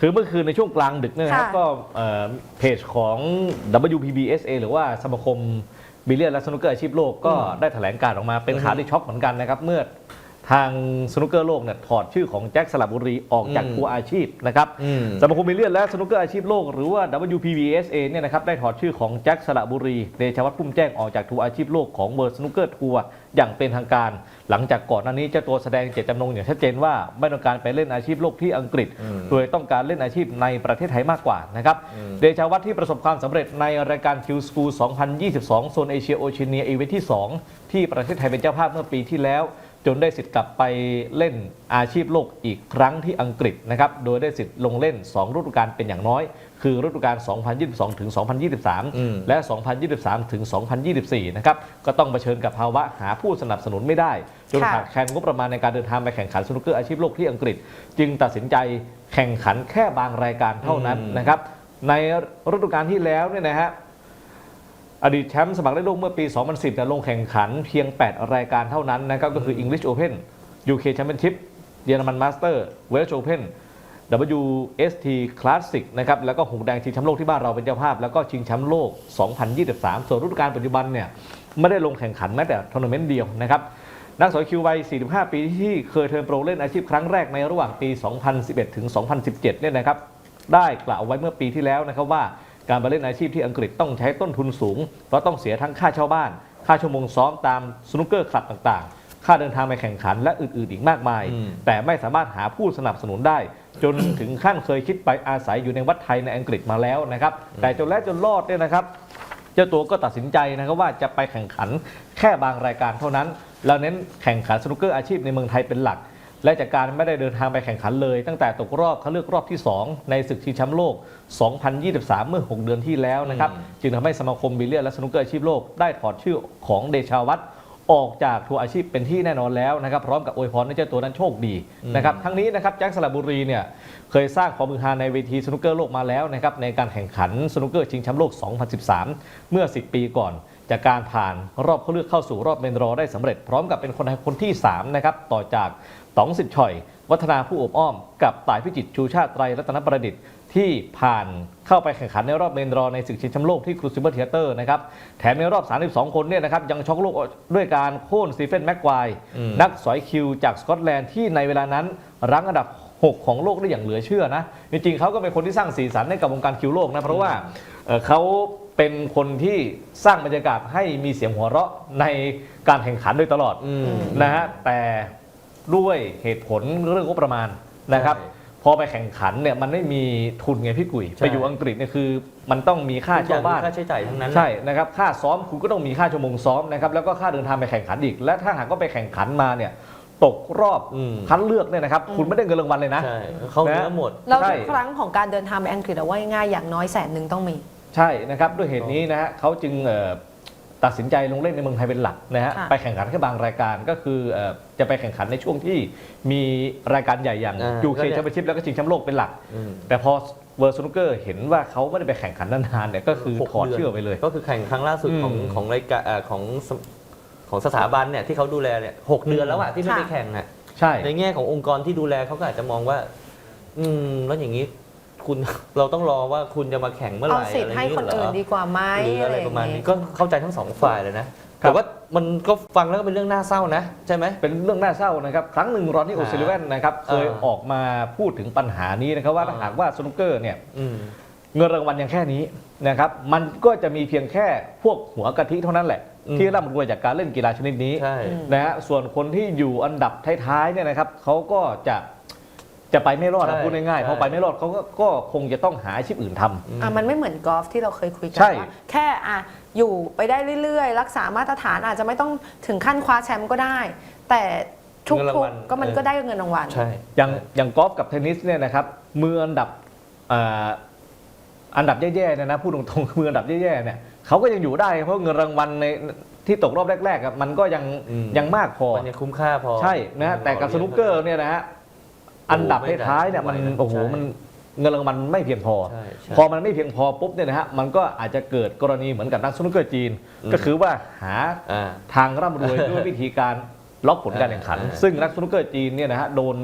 คือเมื่อคืนในช่วงกลางดึกเนยนะครับ ค่ะ ก็เอ่อเพจของ WPBSA หรือว่าสมาคมบิลเลียนและสนุกเกอร์อาชีพโลกก็ได้แถลงการออกมาเป็นข่าวที่ช็อกเหมือนกันนะครับ เมื่อ ทางสนุกเกอร์โลกเนี่ยถอดชื่อของแจ็คสลับบุรีออกจากอืมทัวร์อาชีพนะครับอืมสมาคมบิลเลียนและสนุกเกอร์อาชีพโลกหรือว่า WPBSA เนี่ยนะครับได้ถอดชื่อของแจ็คสระบุรีเดชวัฒน์พุ่มแจ้งออกจากทัวร์อาชีพโลกของเวิร์สนุกเกอร์ทัวร์อย่างเป็นทางการ หลังจากก่อนหน้านี้เจ้าตัวแสดงเจตจำนงอย่างชัดเจนว่าไม่ต้องการไปเล่นอาชีพโลกที่อังกฤษอืมโดยต้องการเล่นอาชีพในประเทศไทยมากกว่านะครับอืมเดชาวัฒน์ที่ประสบความสำเร็จในรายการ Q School 2022โซนเอเชียโอเชียเนียอีเวนท์ที่ 2 ที่ประเทศไทยเป็นเจ้าภาพเมื่อปีที่แล้ว จนได้สิทธิ์กลับไปเล่นอาชีพโลกอีกครั้งที่อังกฤษนะครับ โดยได้สิทธิ์ลงเล่น 2 ฤดูกาลเป็นอย่างน้อย คือฤดูกาล 2022 ถึงอืม2023 และ 2023 ถึง 2024 นะครับ ก็ต้องเผชิญกับภาวะหาผู้สนับสนุนไม่ได้ จนค่ะขาดแคลนงบประมาณในการเดินทางไปแข่งขันสนุกเกอร์อาชีพโลกที่อังกฤษ จึงตัดสินใจแข่งขันแค่บางรายการเท่านั้นอืมนะครับ ในฤดูกาลที่แล้วเนี่ยนะฮะ อดีตแชมป์สมัครเล่นโลกเมื่อปี 2010เนี่ลงแข่งขันเพียง 8 รายการเท่านั้นนะครับก็คือ English Open UK Championship เยอรมันมาสเตอร์ Welsh Open WST Classic นะครับแล้วก็หงแดงชิงแชมป์โลกที่บ้านเราเป็นเจ้าภาพ แล้วก็ชิงแชมป์โลก 2023 ส่วนฤดูกาลปัจจุบันเนี่ยไม่ได้ลงแข่งขันแม้แต่ทัวร์นาเมนต์เดียวนะครับนักสอยคิววัย 45 ปีที่เคยเทิร์นโปรเล่นอาชีพครั้งแรกในระหว่างปี 2011 ถึง 2017 เนี่ยนะครับได้กล่าวไว้เมื่อปีที่แล้วนะครับว่า การไปเล่นอาชีพที่อังกฤษต้องใช้ต้นทุนสูง เพราะต้องเสียทั้งค่าเช่าบ้าน ค่าชั่วโมงซ้อมตามสนุกเกอร์คลับต่างๆ ค่าเดินทางไปแข่งขันและอื่นๆ อีกมากมายอืมแต่ไม่สามารถหาผู้สนับสนุนได้ จนถึงขั้นเคยคิดไปอาศัยอยู่ในวัดไทยในอังกฤษมาแล้วนะครับ แต่จนแล้วจนรอดเนี่ยนะครับ เจ้าตัวก็ตัดสินใจนะครับว่าจะไปแข่งขันแค่บางรายการเท่านั้นแล้วเน้นแข่งขันสนุกเกอร์อาชีพในเมืองไทยเป็นหลัก และจากการไม่ได้เดินทางไปแข่งขันเลย ตั้งแต่ตกรอบเขาเลือกรอบที่ 2 ในศึกชิงแชมป์โลก 2023 เมื่อ 6 เดือนที่แล้วนะครับ จึงทำให้สมาคมบิลเลียนและสนุกเกอร์อาชีพโลกได้ถอดชื่อของเดชาวัฒน์ออกจากทัวร์อาชีพเป็นที่แน่นอนแล้วนะครับ พร้อมกับอวยพรให้เจ้าตัวนั้นโชคดีนะครับทั้งนี้นะครับแจ็คสระบุรีเนี่ยเคยสร้างความมือฮาในเวทีสนุกเกอร์โลกมาแล้วนะครับในการแข่งขันสนุกเกอร์ชิงแชมป์โลก 2013 เมื่อ 10 ปีก่อนจากการผ่านรอบเข้าเลือกเข้าสู่รอบเมนรอได้สำเร็จพร้อมกับเป็นคนไทยคนที่3นะครับต่อจาก ต๋องสิทธิ์ฉ่อย วัฒนาผู้อบอ้อม กับต่ายพิจิตรชูชาติไตรรัตนประดิษฐ์ที่ผ่านเข้าไปแข่งขันในรอบเมนรอในศึกชิงแชมป์โลกที่ครูซิเบอร์เทเตอร์นะครับแถมในรอบ 32 คนเนี่ยนะครับยังช็อกโลกด้วยการโค่นสตีเฟนแม็กควายอืมนักสอยคิวจากสกอตแลนด์ที่ในเวลานั้นรั้งอันดับ 6 ของโลกได้อย่างเหลือเชื่อนะ จริงๆเขาก็เป็นคนที่สร้างสีสันให้กับวงการคิวโลกนะเพราะว่าเอ่อเขาเป็นคนที่สร้างบรรยากาศให้มีเสียงหัวเราะในการแข่งขันโดยตลอดอืมนะฮะแต่ ด้วยเหตุผลเรื่องงบประมาณนะครับใช่พอไปแข่งขันเนี่ยมันไม่มีทุนไงพี่กุยใช่ ไปอยู่อังกฤษเนี่ยคือ มันต้องมีค่าทุกอย่เช่างบ้าน มีค่าใช้จ่ายทั้งนั้น ใช่นะครับค่าซ้อมคุณก็ต้องมีค่าชั่วโมงซ้อมนะครับแล้วก็ค่าเดินทางไปแข่งขันอีก และถ้าหากว่าไปแข่งขันมาเนี่ยตกรอบอืม คัดเลือกเนี่ยนะครับคุณไม่ได้เงินรางวัลเลยนะ ใช่เขาเนื้อหมดแล้วใช่ทุกครั้งของการเดินทางไปอังกฤษเอาไว้ง่ายๆอย่างน้อยแสนหนึ่งต้องมี ใช่นะครับด้วยเหตุนี้นะฮะเขาจึงเอ่อ ตัดสินใจลงเล่นในเมืองไทยเป็นหลักนะฮะค่ะไปแข่งขันแค่บางรายการก็คือเอ่อจะไปแข่งขันในช่วงที่มีรายการใหญ่อย่างอ่ายูก็เคเนี่ย แชมเปี้ยนชิพแล้วก็ชิงแชมป์โลกเป็นหลัก อืมแต่พอเวอร์ซูนูเกอร์เห็นว่าเขาไม่ได้ไปแข่งขันนานๆเนี่ยก็คือหกถอดเดือนเชื่อไปเลย ก็คือแข่งครั้งล่าสุดของอืมของรายการเอ่อของสของสถาบันเนี่ยที่เขาดูแลเนี่ยหกเดือนแล้วอะที่ไม่ค่ะไปแข่งอะ ใช่ ในแง่ขององค์กรที่ดูแลเขาก็อาจจะมองว่า อืม แล้วอย่างนี้ คุณเราต้องรอว่าคุณจะมาแข่งเมื่อไหเอาร่สิทธิ์ให้ย่างคนอื่นดีกว่าไหมหรืออะไรย่งประมาณนี้งี้ก็เข้าใจทั้งสองฝ่ายเลยนะแต่ว่ามันก็ฟังแล้วก็เป็นเรื่องน่าเศร้านะ ใช่ไหม เป็นเรื่องน่าเศร้านะครับ ครั้งหนึ่งรอนนี่โอซิลิเวนนะครับเคยเออออกมาพูดถึงปัญหานี้นะครับว่าเออ ถ้าหากว่าสนุกเกอร์เนี่ยอืม เงินรางวัลยังแค่นี้นะครับมันก็จะมีเพียงแค่พวกหัวกะทิเท่านั้นแหละ อืม ที่ร่ำรวยจากการเล่นกีฬาชนิดนี้ใช่อืมนะฮะส่วนคนที่อยู่อันดับท้ายๆเนี่ยนะครับเขาก็จะ จะไปไม่รอดใช่นะพูดง่ายๆใช่ พอไปไม่รอดเขาก็ก็คงจะต้องหาอาชีพอื่นทำ อะมันไม่เหมือนกอล์ฟที่เราเคยคุยกัใช่ ว่าแค่อะอยู่ไปได้เรื่อยๆ รักษามาตรฐานอาจจะไม่ต้องถึงขั้นคว้าแชมป์ก็ได้ แต่ทุเงินรางวักลๆก็มันเออ ก็ได้เงินรางวัล ใช่ อย่างอย่างกอล์ฟกับเทนนิสเนี่ยนะครับมืออันดับอ่าอันดับแย่ๆเนี่ยนะพูดตรงๆ มืออันดับแย่ๆเนี่ยเขาก็ยังอยู่ได้เพราะเงินรางวัลในที่ตกรอบแรกๆอะมันก็ยังอืม ยังมากพอ มันยังคุ้มค่าพอใช่นะฮะแต่กับสนุกเกอร์เนี่ยนะฮะ อันดับท้ายๆเนี่ยมันไม่ได้โอ้โหใช่ มันเงินรางวัลไม่เพียงพอ ใช่ใช่ พอมันไม่เพียงพอปุ๊บเนี่ยนะฮะมันก็อาจจะเกิดกรณีเหมือนกับนักสนุกเกอร์จีน อืม ก็คือว่าหาอ่า ทางร่ำรวยด้วยวิธีการล็อกผลการแข่งขัน อ่า ซึ่งนักสนุกเกอร์จีนเนี่ยนะฮะโดน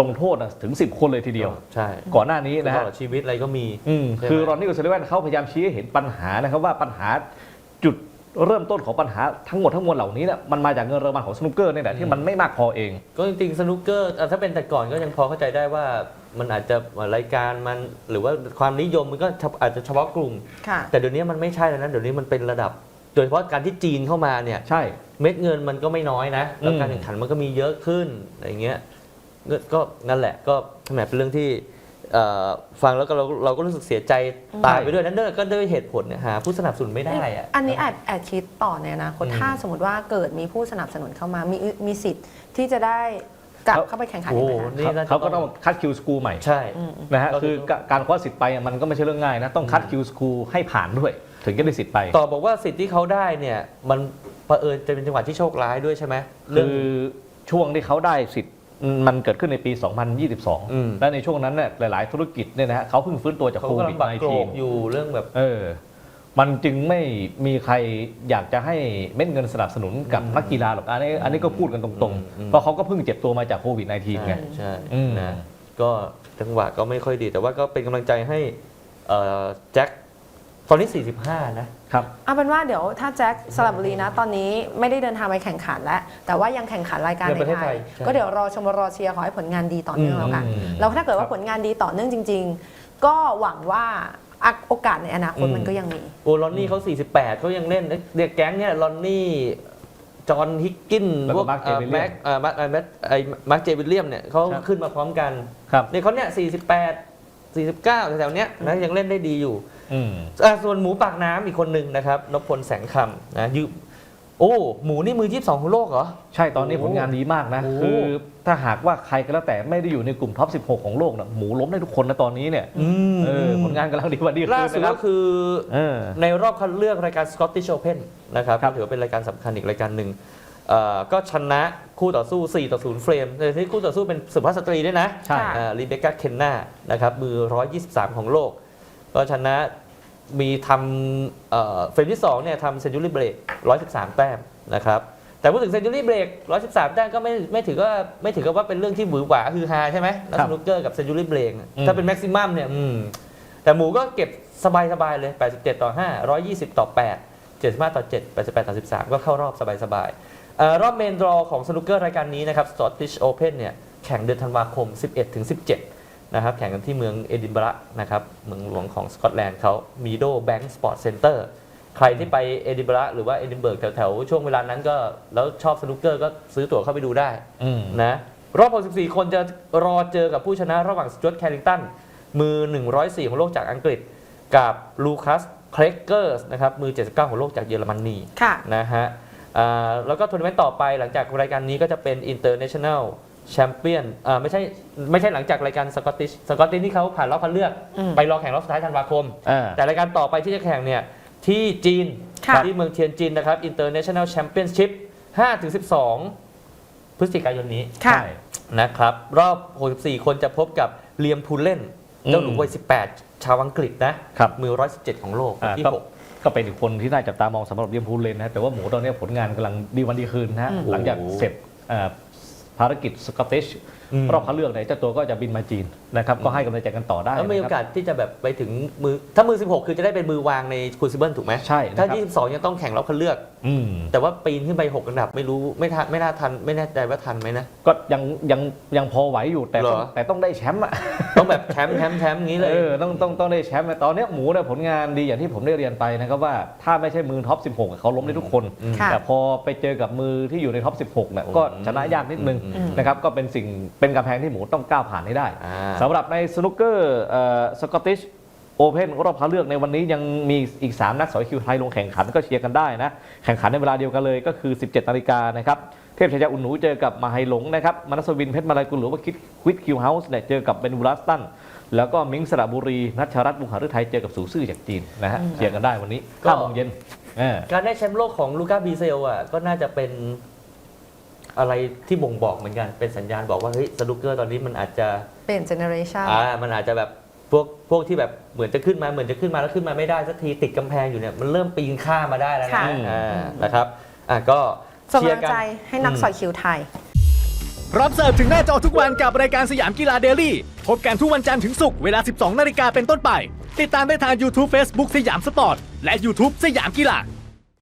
ลงโทษน่ะถึง 10 คนเลยทีเดียว ใช่ก่อนหน้านี้นะตฮะ ลอดชีวิตอะไรก็มี อืมใช่ไหมคือรอนนี่กับเซเลวนเขาพยายามชี้ให้เห็นปัญหานะครับว่าปัญหาจุด เริ่มต้นของปัญหาทั้งหมดทั้งมวลเหล่านี้เนี่ยมันมาจากเงินรางวัลของสนุกเกอร์เนี่ยแหละที่มันไม่มากพอเอง ก็จริงๆสนุกเกอร์อะถ้าเป็นแต่ก่อนก็ยังพอเข้าใจได้ว่ามันอาจจะรายการมันหรือว่าความนิยมมันก็อาจจะเฉพาะกลุ่ม ค่ะ แต่เดี๋ยวนี้มันไม่ใช่แล้วนะเดี๋ยวนี้มันเป็นระดับ โดยเฉพาะการที่จีนเข้ามาเนี่ย ใช่ เม็ดเงินมันก็ไม่น้อยนะ แล้วอืมการแข่งขันมันก็มีเยอะขึ้นอะไรเงี้ยก็ก็นั่นแหละก็แหมเป็นเรื่องที่เอ่อ ฟังแล้วก็เราเราก็รู้สึกเสียใจตายไปด้วยนั่นก็ด้วยเหตุผลเนี่ยหาผู้สนับสนุนไม่ได้อะอันนี้แอบแอบคิดต่อในอนาคตอืมถ้าสมมติว่าเกิดมีผู้สนับสนุนเข้ามามีมีสิทธิ์ที่จะได้กลับเขาเข้าไปแข่งขันโอ้อีกโหไหมคะนี่น่าจะเขาก็ต้องคัดคิวสกูลใหม่ใช่อืมนะฮะก็คือคือการคว้าสิทธิ์ไปอะมันก็ไม่ใช่เรื่องง่ายนะต้องคัดคิวสกูลให้ผ่านด้วย ถึงจะได้สิทธิ์ไป ต่อบอกว่าสิทธิ์ที่เขาได้เนี่ยมันเผอิญจะเป็นจังหวะที่โชคร้ายด้วยใช่ไหมเรื่คืองอช่วงที่เขาได้สิทธิ์ มันเกิดขึ้นในปีอืม2022 และในช่วงนั้นเนี่ยหลายๆ ธุรกิจเนี่ยนะฮะเขาเพิ่งฟื้นตัวจากเขาโคกำลัวิงดบักโกรก -19 อยู่เรื่องแบบเออมันจึงไม่มีใครอยากจะให้เม็ดเงินสนับสนุนกับอืมนักกีฬาหรอกอันนี้อันนี้ก็พูดกันตรงอืมๆเพราะเขาก็เพิ่งเจ็บตัวมาจากโควิด -19 ไงใช่ใช่อืมนะก็จังหวะก็ไม่ค่อยดี แต่ว่าก็เป็นกำลังใจให้เอ่อแจ็ค ตอนนี้ 45 นะครับ เอาเป็นว่าเดี๋ยวถ้าแจ็คสลับบุรีนะ ตอนนี้ไม่ได้เดินทางไปแข่งขันแล้ว แต่ว่ายังแข่งขันรายการในในประเทศไทไทยย ใช่ก็เดี๋ยวรอชมรอเชียร์ขอให้ผลงานดีต่อเนื่องแล้วกันอืมแล้วถ้าเกิดว่าครับผลงานดีต่อเนื่องจริง ๆ ก็หวังว่าอะโอกาสในอนาคตอืม มันก็ยังมี โอ้ลอนนี่เขา 48 เขายังเล่นเด็กแก๊งเนี่ยลอนนี่จอห์นฮิกกินแล้วพก็วกมาร์คเจเอ่อวิลเลียมแม็กเอ่อมาร์คเอ่อแม็กไอ้มาร์คเจวิลเลียมเนี่ยเขาครับ ขึ้นมาพร้อมกันครับ เนี่ยเขาเนี่ย48 49แถวๆเนี้ยนะยังเล่นได้ดีอยู่อืมอะส่วนหมูปากน้ำอีกคนหนึ่งนะครับนพพลแสงคำนะยืมโอ้หมูนี่มือที่สองของโลกเหรอ ใช่ตอนนี้ผลงานดีมากนะโอ้คือถ้าหากว่าใครก็แล้วแต่ไม่ได้อยู่ในกลุ่มท็อป 16 ของโลกนะหมูล้มได้ทุกคนนะตอนนี้เนี่ยมเออผลงานกำลังดีกว่าดีล่าขึ้นสุดนะครัก็บคือเออในรอบคัดเลือกรายการ Scottish Open นะครับครับถือว่าเป็นรายการสำคัญอีกรายการหนึ่ง เอ่อก็ชนะคู่ต่อสู้ 4 ต่อ 0 เฟรมแต่ที่คู่ต่อสู้เป็นสุภาพสตรีด้วยนะใช่ค่ะรีเบคก้าเคนนานะครับมือ 123 ของโลก ก็ชนะมีทำเอ่อเฟรมที่2เนี่ยทำเซนจูรี่เบรก113 แต้มนะครับ แต่พูดถึงเซนจูรี่เบรก113 แต้มก็ไม่ไม่ถือว่าไม่ถือกับว่าเป็นเรื่องที่หวือหวาคือฮาใช่ไหมนักครับสนุกเกอร์กับเซนจูรี่เบรกอืมถ้าเป็นแม็กซิมัมเนี่ยอืมแต่หมูก็เก็บสบายๆเลย 87 ต่อ 5 120 ต่อ 8 75 ต่อ 7 88 ต่อ 13 ก็เข้ารอบสบายๆเอ่อ รอบเมนดรอของสนุกเกอร์รายการนี้นะครับ Scottish Open เนี่ยแข่งเดือนธันวาคม 11 ถึง 17 นะครับ แข่งกันที่เมืองเอดินบะระนะครับเมืองหลวงของสกอตแลนด์เขามีโดแบงก์สปอร์ตเซ็นเตอร์ใครที่ไปเอดินบะระหรือว่าเอดินเบิร์กแถวๆ ช่วงเวลานั้นก็แล้วชอบสนุกเกอร์ก็ซื้อตั๋วเข้าไปดูได้อืมนะรอบ 64 คนจะรอเจอกับผู้ชนะระหว่างสจวตแคริงตันมือ 104 ของโลกจากอังกฤษกับลูคัสเครกเกอร์สนะครับมือ 79 ของโลกจากเยอรมนีค่ะนะฮะอ่า แล้วก็ทัวร์นาเมนต์ต่อไปหลังจากรายการนี้ก็จะเป็น International Champion อ่าไม่ใช่ไม่ใช่หลังจากรายการสกอตติชสกอตติชที่เขาผ่านรอบคัดเลือกอืมไปรอแข่งรอบสุดท้ายธันวาคมอ่าแต่รายการต่อไปที่จะแข่งเนี่ยที่จีนค่ะที่เมืองเทียนจินนะครับ International Championship 5-12 พฤศจิกายนนี้ค่ะใช่นะครับ รอบ 64 คนจะพบกับเลียมพูลเล่นอืมเจ้าหนุ่มวัย 18 ชาวอังกฤษนะครับมือ 117 ของโลกอ่าที่ก็ห กก็เป็นอีกคนที่น่าจับตามองสำหรับเดียมพูลเลนนะแต่ว่าหมูตอนนี้ผลงานกำลังดีวันดีคืนนะฮะอืมหลังจากเสร็จเอ่อภารกิจสกอตติชอืม รอบคัดเลือกเนี่ยเจ้าตัวก็จะบินมาจีนนะครับก็ให้กำลังใจกันต่อได้แล้วมีโอนะครับกาสที่จะแบบไปถึงมือถ้ามือ 16 คือจะได้เป็นมือวางในคูซิเบิลถูกไหมใช่นะคถ้ารับ22 ยังต้องแข่งรอบคัดเลือกอืมแต่ว่าปีนขึ้นไป6อันดับไม่รู้ไม่ทันไม่น่าทันไม่แน่ใจว่าทันไหมนะก็ยังยังยังพอไหวอยู่แต่ต้องเหรอแต่ต้องได้แชมป์อะต้องแบบแชมป์แชมป์แชมป์อย่างนี้เลยเออต้องต้องต้องได้แชมป์นะตอนเนี้ยหมูเนี่ยผลงานดีอย่างที่ผมได้เรียนไปนะครับว่าถ้าไม่ใช่มือท็อป 16อะเขาล้มได้ทุกคนอืมค่ะแต่พอไปเจอกับมือที่อยู่ในท็อป 16เนี่ยอืมก็ชนะยากนิดนึงอืมอืมนะครับก็เป็นสิ่งเป็นกำแพงที่หมูต้องก้าวผ่านให้ได้อ่า สำหรับในสนุกเกอร์สกอตติชโอเพนรอบคัดเลือกในวันนี้ยังมีอีก 3 นักสอยคิวไทยลงแข่งขันก็เชียร์กันได้นะ แข่งขันในเวลาเดียวกันเลยก็คือ 17นาฬิกานะครับ เทพชายาอุ่นหนูเจอกับมาไฮหลงนะครับมนัสวินเพชรมาลายกุลหรือว่าคิดควิดคิวเฮาส์เนี่ยเจอกับเบนบูรัสตันแล้วก็มิงสระบุรีนัชรัตน์บุงหฤทัยเจอกับสูซื่อจากจีนนะฮะอืมเชียร์กันได้วันนี้ก็5โมงเย็นเออ การได้แชมป์โลกของลูก้าบีเซลอะก็น่าจะเป็น อะไรที่บ่งบอกเหมือนกันเป็นสัญญาณบอกว่าเฮ้ยสนุกเกอร์ตอนนี้มันอาจจะเปลี่ยนเจเนอเรชันอ่ามันอาจจะแบบพวกพวกที่แบบเหมือนจะขึ้นมาเหมือนจะขึ้นมาแล้วขึ้นมาไม่ได้สักทีติดกำแพงอยู่เนี่ยมันเริ่มปีนข้ามมาได้แล้วนะค่ะ อ่านะครับอะก็ส่งเชียกำลัร์งกันใจให้นักอืมสอยคิวไทยพร้อมเสิร์ฟถึงหน้าจอทุกวันกับรายการสยามกีฬาเดลี่พบกันทุกวันจันทร์ถึงศุกร์เวลา 12 นาฬิกาเป็นต้นไป ติดตามได้ทาง YouTube Facebook สยามสปอร์ต และ YouTube สยามกีฬา